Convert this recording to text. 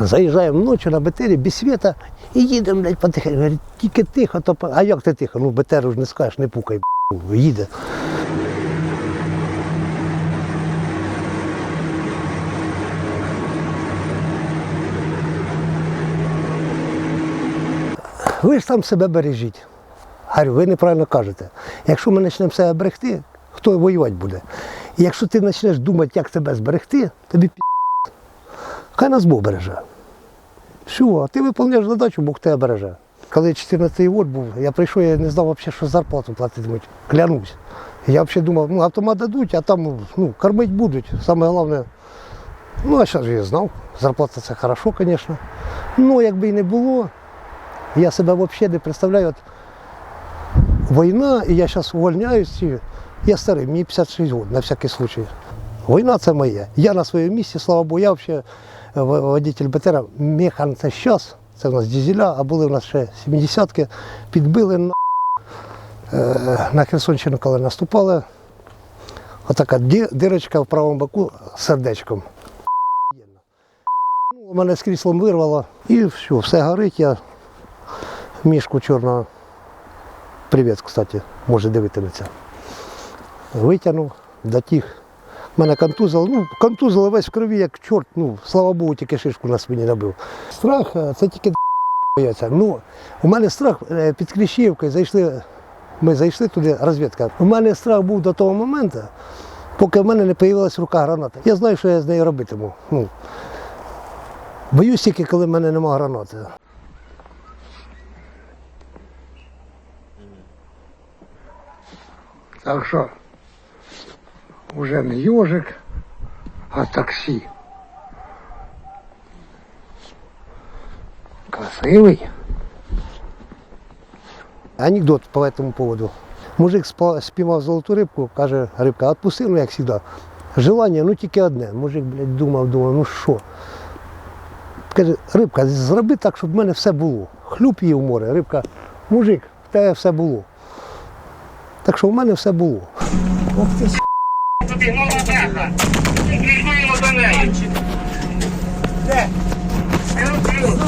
Заїжджаємо ночі на БТРі без світа і їдемо, блядь, потихеньку. Говорить, тільки тихо, то а як ти тихо? Ну, БТР ж не скажеш, не пукай, б***ь, їде. Ви ж сам себе бережіть. Говорю, ви неправильно кажете. Якщо ми почнемо себе берегти, хто воювати буде? І якщо ти почнеш думати, як себе зберегти, тобі пі. Хай нас Бог береже. Все, а ти виконуєш задачу, Бог тебе береже. Коли 14-й год був, я прийшов, я не знав взагалі, що зарплату платитимуть. Клянусь. Я взагалі думав, ну автомат дадуть, а там ну, кормити будуть. Саме головне. Ну, а зараз я знав. Зарплата це хорошо, звісно. Ну, якби і не було, я себе взагалі не представляю. От, війна, і я зараз увольняюсь. Я старий, мені 56 років, на всякий случай. Війна це моє. Я на своєму місці, слава Богу, я взагалі водитель БТРа. Механ це зараз, це у нас дізеля, а були у нас ще 70-ки, підбили на, е, на Херсонщину, коли наступали. Отака дирочка в правому боку сердечком. У мене з кріслом вирвало і все, все горить. Я мішку чорного. Привіт, кстати, може дивитиметься. Витягнув, дотіг. Мене контузило, ну, контузило весь в крові, як чорт, ну, слава Богу, тільки шишку на спині набив. Страх е, це тільки бояться. Ну, у мене страх е, під Кліщівкою зайшли, ми зайшли туди, розвідка. У мене страх був до того моменту, поки в мене не з'явилася рука граната. Я знаю, що я з нею робитиму. Ну, боюсь тільки, коли в мене немає гранати. Так що вже не йожик, а таксі. Красивий. Анекдот по этому поводу. Мужик спіймав золоту рибку, каже, рибка, відпусти, ну як завжди. Желання, ну тільки одне. Мужик, блядь, думав, думав, ну що. Каже, рибка, зроби так, щоб в мене все було. Хлюп її в море. Рибка, мужик, в тебе все було. Так що в мене все було. Тобі нова бляха. Приймаємо до неї. Де? Плюс.